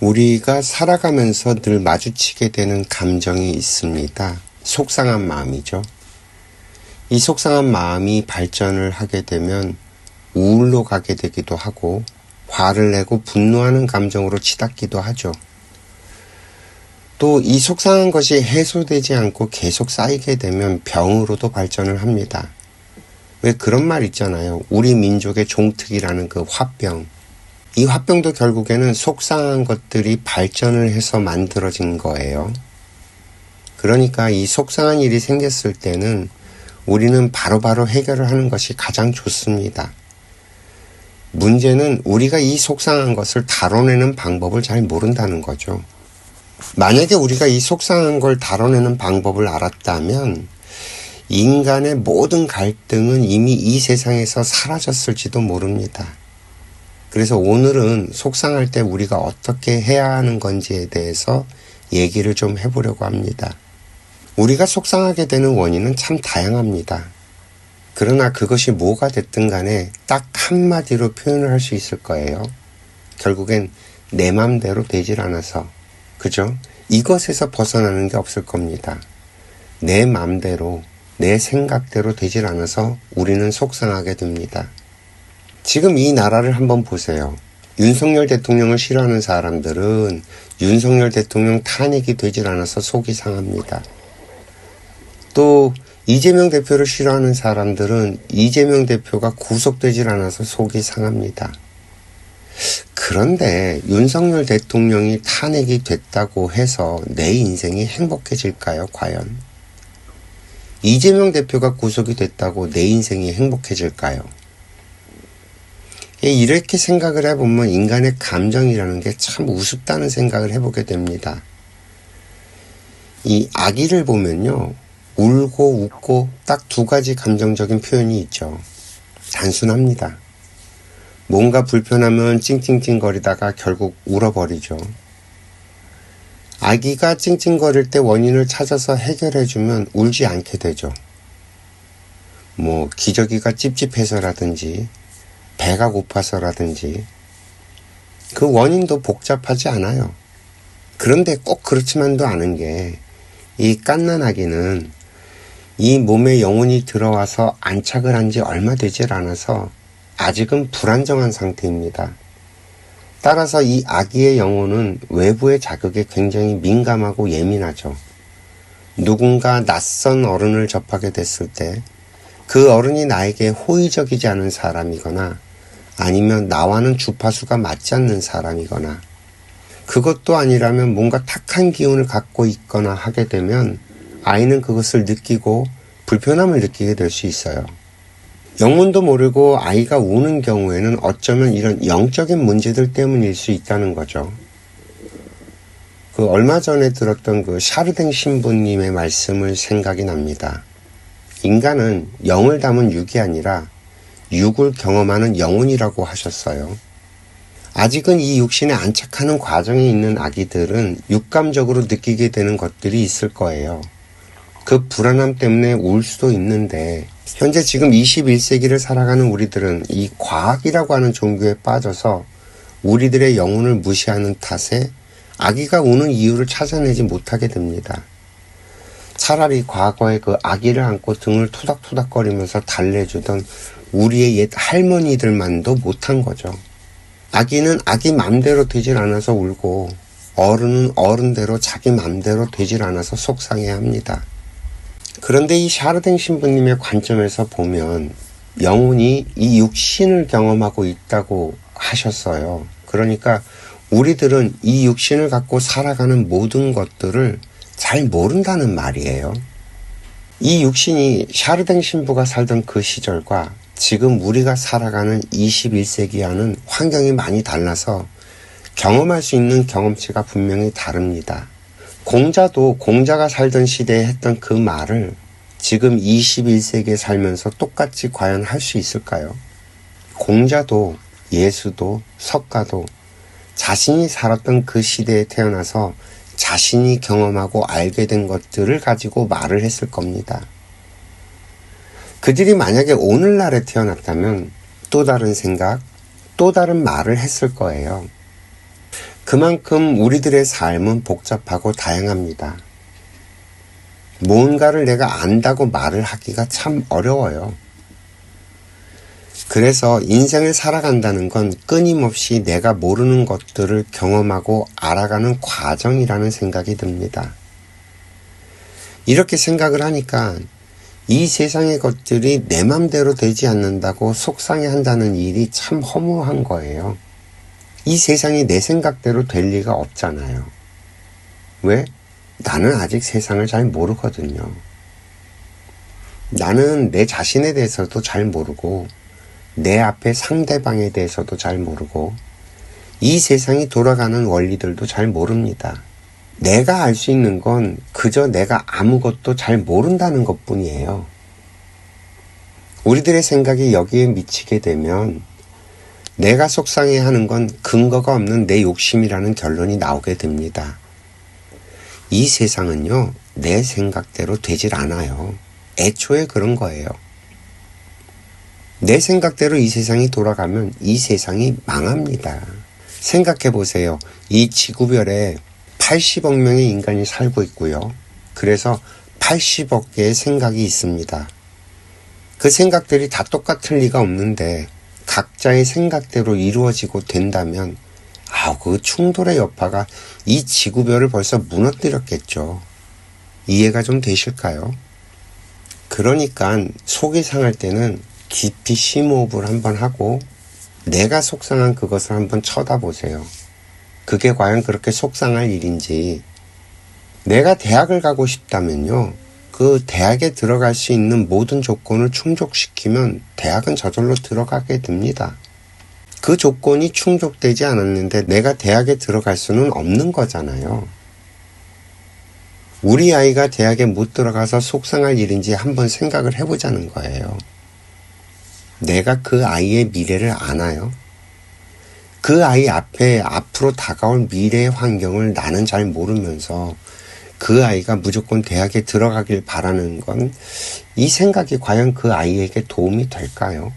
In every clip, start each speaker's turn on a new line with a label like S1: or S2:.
S1: 우리가 살아가면서 늘 마주치게 되는 감정이 있습니다. 속상한 마음이죠. 이 속상한 마음이 발전을 하게 되면 우울로 가게 되기도 하고 화를 내고 분노하는 감정으로 치닫기도 하죠. 또 이 속상한 것이 해소되지 않고 계속 쌓이게 되면 병으로도 발전을 합니다. 왜 그런 말 있잖아요. 우리 민족의 종특이라는 그 화병. 이 화병도 결국에는 속상한 것들이 발전을 해서 만들어진 거예요. 그러니까 이 속상한 일이 생겼을 때는 우리는 바로바로 바로 해결을 하는 것이 가장 좋습니다. 문제는 우리가 이 속상한 것을 다뤄내는 방법을 잘 모른다는 거죠. 만약에 우리가 이 속상한 걸 다뤄내는 방법을 알았다면 인간의 모든 갈등은 이미 이 세상에서 사라졌을지도 모릅니다. 그래서 오늘은 속상할 때 우리가 어떻게 해야 하는 건지에 대해서 얘기를 좀 해보려고 합니다. 우리가 속상하게 되는 원인은 참 다양합니다. 그러나 그것이 뭐가 됐든 간에 딱 한마디로 표현을 할 수 있을 거예요. 결국엔 내 맘대로 되질 않아서. 그죠? 이것에서 벗어나는 게 없을 겁니다. 내 맘대로, 내 생각대로 되질 않아서 우리는 속상하게 됩니다. 지금 이 나라를 한번 보세요. 윤석열 대통령을 싫어하는 사람들은 윤석열 대통령 탄핵이 되질 않아서 속이 상합니다. 또 이재명 대표를 싫어하는 사람들은 이재명 대표가 구속되질 않아서 속이 상합니다. 그런데 윤석열 대통령이 탄핵이 됐다고 해서 내 인생이 행복해질까요, 과연? 이재명 대표가 구속이 됐다고 내 인생이 행복해질까요? 이렇게 생각을 해보면 인간의 감정이라는 게 참 우습다는 생각을 해보게 됩니다. 이 아기를 보면요. 울고 웃고 딱 두 가지 감정적인 표현이 있죠. 단순합니다. 뭔가 불편하면 찡찡찡거리다가 결국 울어버리죠. 아기가 찡찡거릴 때 원인을 찾아서 해결해주면 울지 않게 되죠. 뭐, 기저귀가 찝찝해서라든지, 배가 고파서라든지, 그 원인도 복잡하지 않아요. 그런데 꼭 그렇지만도 않은 게, 이 깐난 아기는 이 몸에 영혼이 들어와서 안착을 한 지 얼마 되질 않아서 아직은 불안정한 상태입니다. 따라서 이 아기의 영혼은 외부의 자극에 굉장히 민감하고 예민하죠. 누군가 낯선 어른을 접하게 됐을 때 그 어른이 나에게 호의적이지 않은 사람이거나 아니면 나와는 주파수가 맞지 않는 사람이거나 그것도 아니라면 뭔가 탁한 기운을 갖고 있거나 하게 되면 아이는 그것을 느끼고 불편함을 느끼게 될 수 있어요. 영문도 모르고 아이가 우는 경우에는 어쩌면 이런 영적인 문제들 때문일 수 있다는 거죠. 그 얼마 전에 들었던 그 샤르댕 신부님의 말씀을 생각이 납니다. 인간은 영을 담은 육이 아니라 육을 경험하는 영혼이라고 하셨어요. 아직은 이 육신에 안착하는 과정에 있는 아기들은 육감적으로 느끼게 되는 것들이 있을 거예요. 그 불안함 때문에 울 수도 있는데 현재 지금 21세기를 살아가는 우리들은 이 과학이라고 하는 종교에 빠져서 우리들의 영혼을 무시하는 탓에 아기가 우는 이유를 찾아내지 못하게 됩니다. 차라리 과거에 그 아기를 안고 등을 토닥토닥거리면서 달래주던 우리의 옛 할머니들만도 못한 거죠. 아기는 아기 맘대로 되질 않아서 울고 어른은 어른대로 자기 맘대로 되질 않아서 속상해 합니다. 그런데 이 샤르댕 신부님의 관점에서 보면 영혼이 이 육신을 경험하고 있다고 하셨어요. 그러니까 우리들은 이 육신을 갖고 살아가는 모든 것들을 잘 모른다는 말이에요. 이 육신이 샤르댕 신부가 살던 그 시절과 지금 우리가 살아가는 21세기와는 환경이 많이 달라서 경험할 수 있는 경험치가 분명히 다릅니다. 공자도 공자가 살던 시대에 했던 그 말을 지금 21세기에 살면서 똑같이 과연 할 수 있을까요? 공자도 예수도 석가도 자신이 살았던 그 시대에 태어나서 자신이 경험하고 알게 된 것들을 가지고 말을 했을 겁니다. 그들이 만약에 오늘날에 태어났다면 또 다른 생각, 또 다른 말을 했을 거예요. 그만큼 우리들의 삶은 복잡하고 다양합니다. 뭔가를 내가 안다고 말을 하기가 참 어려워요. 그래서 인생을 살아간다는 건 끊임없이 내가 모르는 것들을 경험하고 알아가는 과정이라는 생각이 듭니다. 이렇게 생각을 하니까 이 세상의 것들이 내 맘대로 되지 않는다고 속상해 한다는 일이 참 허무한 거예요. 이 세상이 내 생각대로 될 리가 없잖아요. 왜? 나는 아직 세상을 잘 모르거든요. 나는 내 자신에 대해서도 잘 모르고, 내 앞에 상대방에 대해서도 잘 모르고, 이 세상이 돌아가는 원리들도 잘 모릅니다. 내가 알 수 있는 건 그저 내가 아무것도 잘 모른다는 것 뿐이에요. 우리들의 생각이 여기에 미치게 되면 내가 속상해 하는 건 근거가 없는 내 욕심이라는 결론이 나오게 됩니다. 이 세상은요, 내 생각대로 되질 않아요. 애초에 그런 거예요. 내 생각대로 이 세상이 돌아가면 이 세상이 망합니다. 생각해 보세요. 이 지구별에 80억 명의 인간이 살고 있고요. 그래서 80억 개의 생각이 있습니다. 그 생각들이 다 똑같을 리가 없는데 각자의 생각대로 이루어지고 된다면 아우 그 충돌의 여파가 이 지구별을 벌써 무너뜨렸겠죠. 이해가 좀 되실까요? 그러니까 속이 상할 때는 깊이 심호흡을 한번 하고 내가 속상한 그것을 한번 쳐다보세요. 그게 과연 그렇게 속상할 일인지 내가 대학을 가고 싶다면요. 그 대학에 들어갈 수 있는 모든 조건을 충족시키면 대학은 저절로 들어가게 됩니다. 그 조건이 충족되지 않았는데 내가 대학에 들어갈 수는 없는 거잖아요. 우리 아이가 대학에 못 들어가서 속상할 일인지 한번 생각을 해보자는 거예요. 내가 그 아이의 미래를 아나요? 그 아이 앞에 앞으로 다가올 미래의 환경을 나는 잘 모르면서 그 아이가 무조건 대학에 들어가길 바라는 건 이 생각이 과연 그 아이에게 도움이 될까요?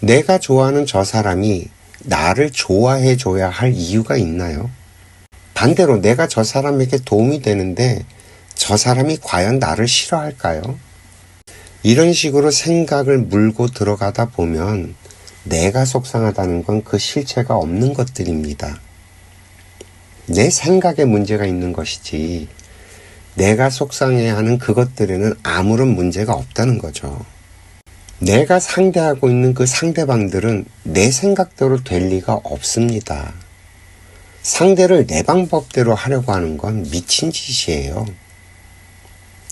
S1: 내가 좋아하는 저 사람이 나를 좋아해 줘야 할 이유가 있나요? 반대로 내가 저 사람에게 도움이 되는데 저 사람이 과연 나를 싫어할까요? 이런 식으로 생각을 물고 들어가다 보면 내가 속상하다는 건 그 실체가 없는 것들입니다. 내 생각에 문제가 있는 것이지 내가 속상해하는 그것들에는 아무런 문제가 없다는 거죠. 내가 상대하고 있는 그 상대방들은 내 생각대로 될 리가 없습니다. 상대를 내 방법대로 하려고 하는 건 미친 짓이에요.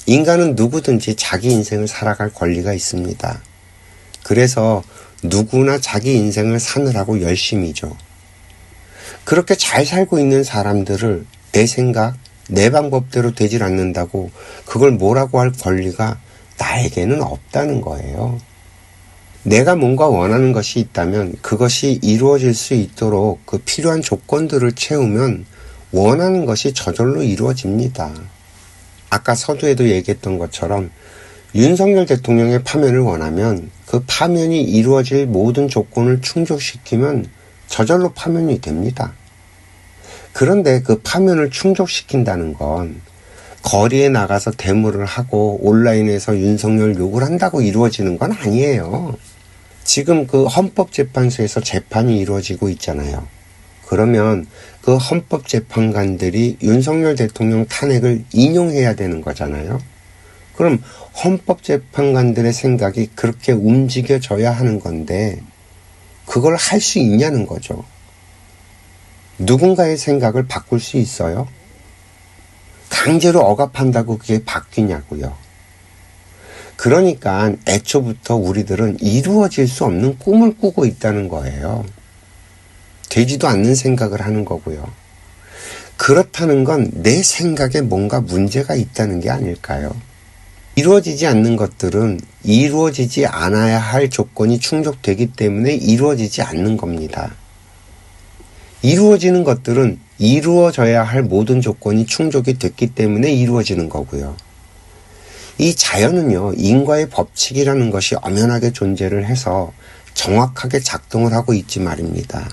S1: 인간은 누구든지 자기 인생을 살아갈 권리가 있습니다. 그래서 누구나 자기 인생을 사느라고 열심히죠. 그렇게 잘 살고 있는 사람들을 내 생각, 내 방법대로 되질 않는다고 그걸 뭐라고 할 권리가 나에게는 없다는 거예요. 내가 뭔가 원하는 것이 있다면 그것이 이루어질 수 있도록 그 필요한 조건들을 채우면 원하는 것이 저절로 이루어집니다. 아까 서두에도 얘기했던 것처럼 윤석열 대통령의 파면을 원하면 그 파면이 이루어질 모든 조건을 충족시키면 저절로 파면이 됩니다. 그런데 그 파면을 충족시킨다는 건 거리에 나가서 데모를 하고 온라인에서 윤석열 욕을 한다고 이루어지는 건 아니에요. 지금 그 헌법재판소에서 재판이 이루어지고 있잖아요. 그러면 그 헌법재판관들이 윤석열 대통령 탄핵을 인용해야 되는 거잖아요. 그럼 헌법재판관들의 생각이 그렇게 움직여져야 하는 건데 그걸 할 수 있냐는 거죠. 누군가의 생각을 바꿀 수 있어요? 강제로 억압한다고 그게 바뀌냐고요. 그러니까 애초부터 우리들은 이루어질 수 없는 꿈을 꾸고 있다는 거예요. 되지도 않는 생각을 하는 거고요. 그렇다는 건 내 생각에 뭔가 문제가 있다는 게 아닐까요? 이루어지지 않는 것들은 이루어지지 않아야 할 조건이 충족되기 때문에 이루어지지 않는 겁니다. 이루어지는 것들은 이루어져야 할 모든 조건이 충족이 됐기 때문에 이루어지는 거고요. 이 자연은요, 인과의 법칙이라는 것이 엄연하게 존재를 해서 정확하게 작동을 하고 있지 말입니다.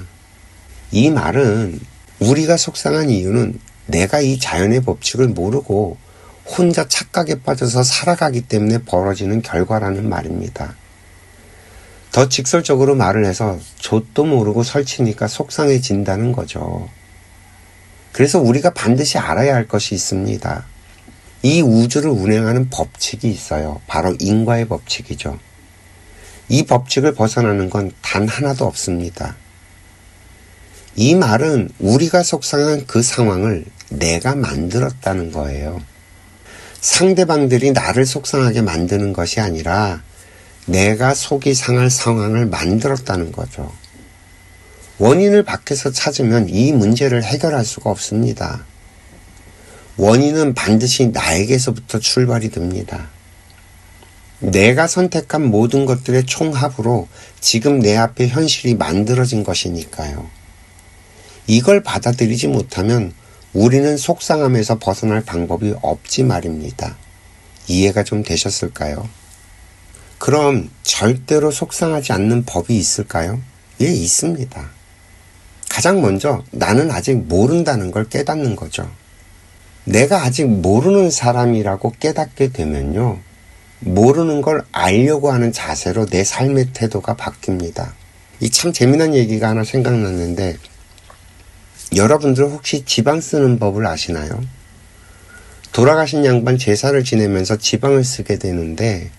S1: 이 말은 우리가 속상한 이유는 내가 이 자연의 법칙을 모르고 혼자 착각에 빠져서 살아가기 때문에 벌어지는 결과라는 말입니다. 더 직설적으로 말을 해서 좆도 모르고 설치니까 속상해진다는 거죠. 그래서 우리가 반드시 알아야 할 것이 있습니다. 이 우주를 운행하는 법칙이 있어요. 바로 인과의 법칙이죠. 이 법칙을 벗어나는 건 단 하나도 없습니다. 이 말은 우리가 속상한 그 상황을 내가 만들었다는 거예요. 상대방들이 나를 속상하게 만드는 것이 아니라 내가 속이 상할 상황을 만들었다는 거죠. 원인을 밖에서 찾으면 이 문제를 해결할 수가 없습니다. 원인은 반드시 나에게서부터 출발이 됩니다. 내가 선택한 모든 것들의 총합으로 지금 내 앞에 현실이 만들어진 것이니까요. 이걸 받아들이지 못하면 우리는 속상함에서 벗어날 방법이 없지 말입니다. 이해가 좀 되셨을까요? 그럼 절대로 속상하지 않는 법이 있을까요? 예, 있습니다. 가장 먼저 나는 아직 모른다는 걸 깨닫는 거죠. 내가 아직 모르는 사람이라고 깨닫게 되면요. 모르는 걸 알려고 하는 자세로 내 삶의 태도가 바뀝니다. 이 참 재미난 얘기가 하나 생각났는데 여러분들 혹시 지방 쓰는 법을 아시나요? 돌아가신 양반 제사를 지내면서 지방을 쓰게 되는데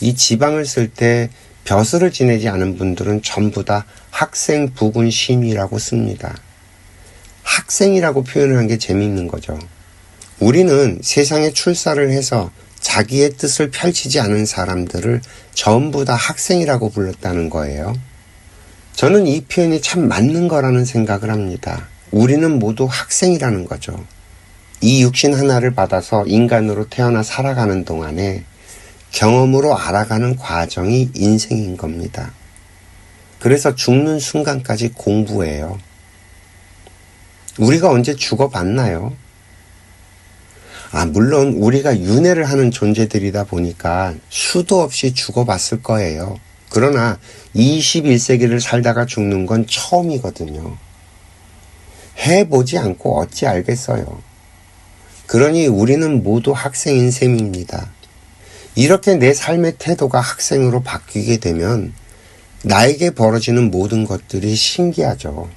S1: 이 지방을 쓸 때 벼슬을 지내지 않은 분들은 전부 다 학생 부군 심이라고 씁니다. 학생이라고 표현을 한 게 재미있는 거죠. 우리는 세상에 출사를 해서 자기의 뜻을 펼치지 않은 사람들을 전부 다 학생이라고 불렀다는 거예요. 저는 이 표현이 참 맞는 거라는 생각을 합니다. 우리는 모두 학생이라는 거죠. 이 육신 하나를 받아서 인간으로 태어나 살아가는 동안에 경험으로 알아가는 과정이 인생인 겁니다. 그래서 죽는 순간까지 공부해요. 우리가 언제 죽어봤나요? 아, 물론 우리가 윤회를 하는 존재들이다 보니까 수도 없이 죽어봤을 거예요. 그러나 21세기를 살다가 죽는 건 처음이거든요. 해보지 않고 어찌 알겠어요. 그러니 우리는 모두 학생인 셈입니다. 이렇게 내 삶의 태도가 학생으로 바뀌게 되면 나에게 벌어지는 모든 것들이 신기하죠.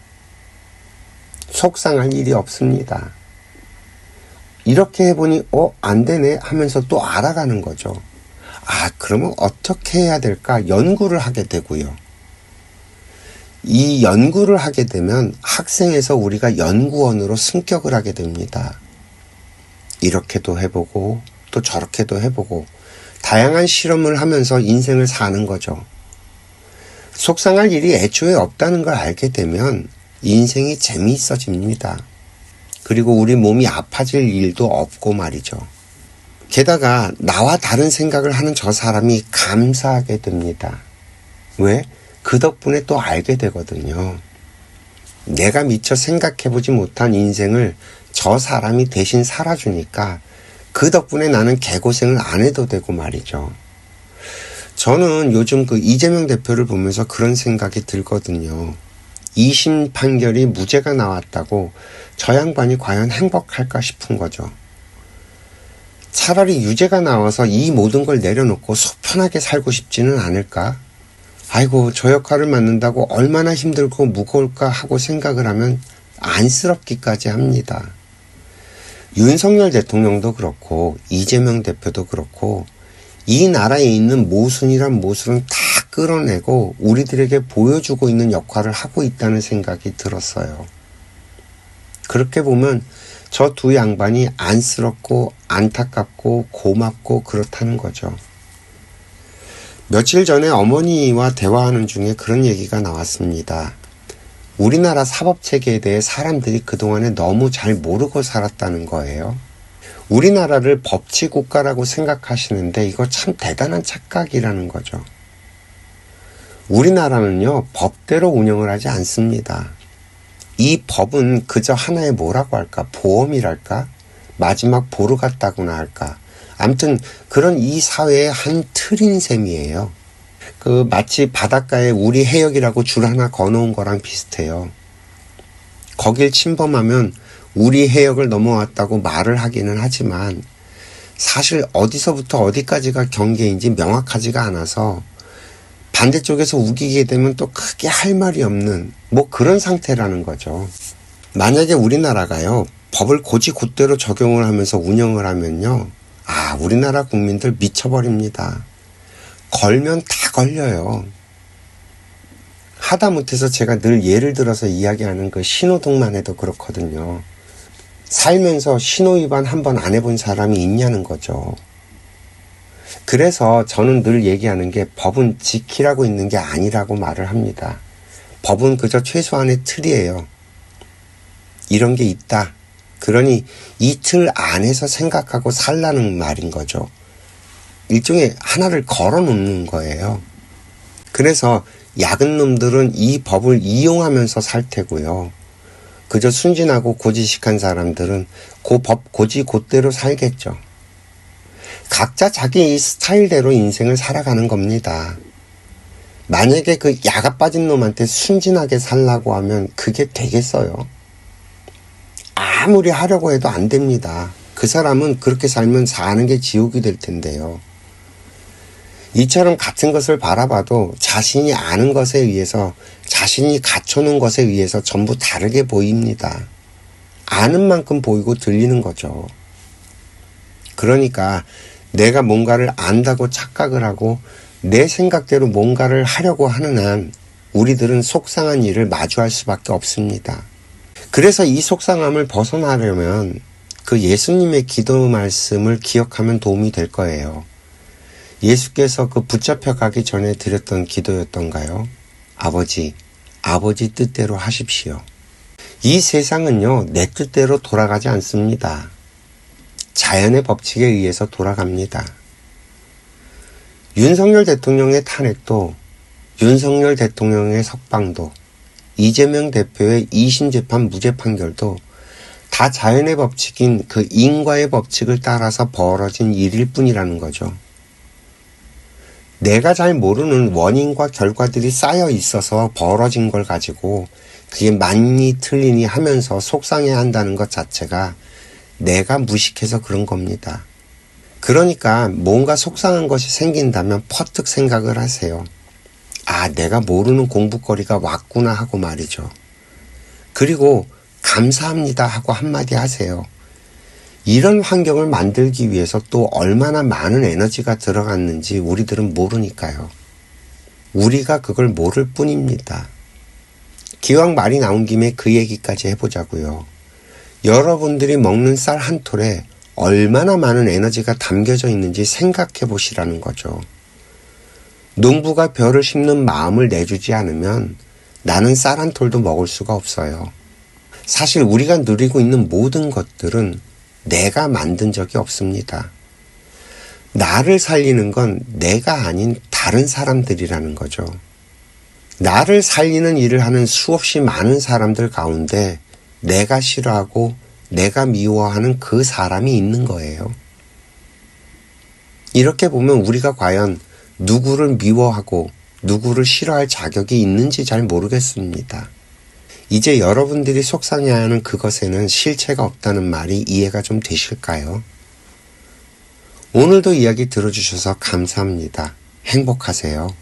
S1: 속상할 일이 없습니다. 이렇게 해보니, 어, 안 되네 하면서 또 알아가는 거죠. 아, 그러면 어떻게 해야 될까? 연구를 하게 되고요. 이 연구를 하게 되면 학생에서 우리가 연구원으로 승격을 하게 됩니다. 이렇게도 해보고 또 저렇게도 해보고 다양한 실험을 하면서 인생을 사는 거죠. 속상할 일이 애초에 없다는 걸 알게 되면 인생이 재미있어집니다. 그리고 우리 몸이 아파질 일도 없고 말이죠. 게다가 나와 다른 생각을 하는 저 사람이 감사하게 됩니다. 왜? 그 덕분에 또 알게 되거든요. 내가 미처 생각해보지 못한 인생을 저 사람이 대신 살아주니까 그 덕분에 나는 개고생을 안 해도 되고 말이죠. 저는 요즘 그 이재명 대표를 보면서 그런 생각이 들거든요. 2심 판결이 무죄가 나왔다고 저 양반이 과연 행복할까 싶은 거죠. 차라리 유죄가 나와서 이 모든 걸 내려놓고 속 편하게 살고 싶지는 않을까? 아이고, 저 역할을 맡는다고 얼마나 힘들고 무거울까 하고 생각을 하면 안쓰럽기까지 합니다. 윤석열 대통령도 그렇고, 이재명 대표도 그렇고, 이 나라에 있는 모순이란 모순은 다 끌어내고 우리들에게 보여주고 있는 역할을 하고 있다는 생각이 들었어요. 그렇게 보면 저 두 양반이 안쓰럽고 안타깝고 고맙고 그렇다는 거죠. 며칠 전에 어머니와 대화하는 중에 그런 얘기가 나왔습니다. 우리나라 사법 체계에 대해 사람들이 그동안에 너무 잘 모르고 살았다는 거예요. 우리나라를 법치 국가라고 생각하시는데 이거 참 대단한 착각이라는 거죠. 우리나라는요, 법대로 운영을 하지 않습니다. 이 법은 그저 하나의 뭐라고 할까? 보험이랄까? 마지막 보루 같다고나 할까? 암튼 그런 이 사회의 한 틀인 셈이에요. 그 마치 바닷가에 우리 해역이라고 줄 하나 거놓은 거랑 비슷해요. 거길 침범하면 우리 해역을 넘어왔다고 말을 하기는 하지만 사실 어디서부터 어디까지가 경계인지 명확하지가 않아서 반대쪽에서 우기게 되면 또 크게 할 말이 없는 뭐 그런 상태라는 거죠. 만약에 우리나라가요, 법을 고지 곧대로 적용을 하면서 운영을 하면요, 아, 우리나라 국민들 미쳐버립니다. 걸면 다 걸려요. 하다 못해서 제가 늘 예를 들어서 이야기하는 그 신호등만 해도 그렇거든요. 살면서 신호 위반 한 번 안 해본 사람이 있냐는 거죠. 그래서 저는 늘 얘기하는 게 법은 지키라고 있는 게 아니라고 말을 합니다. 법은 그저 최소한의 틀이에요. 이런 게 있다. 그러니 이 틀 안에서 생각하고 살라는 말인 거죠. 일종의 하나를 걸어 놓는 거예요. 그래서 야근 놈들은 이 법을 이용하면서 살 테고요. 그저 순진하고 고지식한 사람들은 그 법 고지 곧대로 살겠죠. 각자 자기 스타일대로 인생을 살아가는 겁니다. 만약에 그 야가 빠진 놈한테 순진하게 살라고 하면 그게 되겠어요. 아무리 하려고 해도 안 됩니다. 그 사람은 그렇게 살면 사는 게 지옥이 될 텐데요. 이처럼 같은 것을 바라봐도 자신이 아는 것에 의해서 자신이 갖춰놓은 것에 의해서 전부 다르게 보입니다. 아는 만큼 보이고 들리는 거죠. 그러니까 내가 뭔가를 안다고 착각을 하고 내 생각대로 뭔가를 하려고 하는 한 우리들은 속상한 일을 마주할 수밖에 없습니다. 그래서 이 속상함을 벗어나려면 그 예수님의 기도 말씀을 기억하면 도움이 될 거예요. 예수께서 그 붙잡혀 가기 전에 드렸던 기도였던가요? 아버지, 아버지 뜻대로 하십시오. 이 세상은요, 내 뜻대로 돌아가지 않습니다. 자연의 법칙에 의해서 돌아갑니다. 윤석열 대통령의 탄핵도, 윤석열 대통령의 석방도, 이재명 대표의 2심 재판 무죄 판결도 다 자연의 법칙인 그 인과의 법칙을 따라서 벌어진 일일 뿐이라는 거죠. 내가 잘 모르는 원인과 결과들이 쌓여 있어서 벌어진 걸 가지고 그게 맞니 틀리니 하면서 속상해 한다는 것 자체가 내가 무식해서 그런 겁니다. 그러니까 뭔가 속상한 것이 생긴다면 퍼뜩 생각을 하세요. 아, 내가 모르는 공부거리가 왔구나 하고 말이죠. 그리고 감사합니다 하고 한마디 하세요. 이런 환경을 만들기 위해서 또 얼마나 많은 에너지가 들어갔는지 우리들은 모르니까요. 우리가 그걸 모를 뿐입니다. 기왕 말이 나온 김에 그 얘기까지 해보자고요. 여러분들이 먹는 쌀 한 톨에 얼마나 많은 에너지가 담겨져 있는지 생각해 보시라는 거죠. 농부가 벼를 심는 마음을 내주지 않으면 나는 쌀 한 톨도 먹을 수가 없어요. 사실 우리가 누리고 있는 모든 것들은 내가 만든 적이 없습니다. 나를 살리는 건 내가 아닌 다른 사람들이라는 거죠. 나를 살리는 일을 하는 수없이 많은 사람들 가운데 내가 싫어하고 내가 미워하는 그 사람이 있는 거예요. 이렇게 보면 우리가 과연 누구를 미워하고 누구를 싫어할 자격이 있는지 잘 모르겠습니다. 이제 여러분들이 속상해하는 그것에는 실체가 없다는 말이 이해가 좀 되실까요? 오늘도 이야기 들어주셔서 감사합니다. 행복하세요.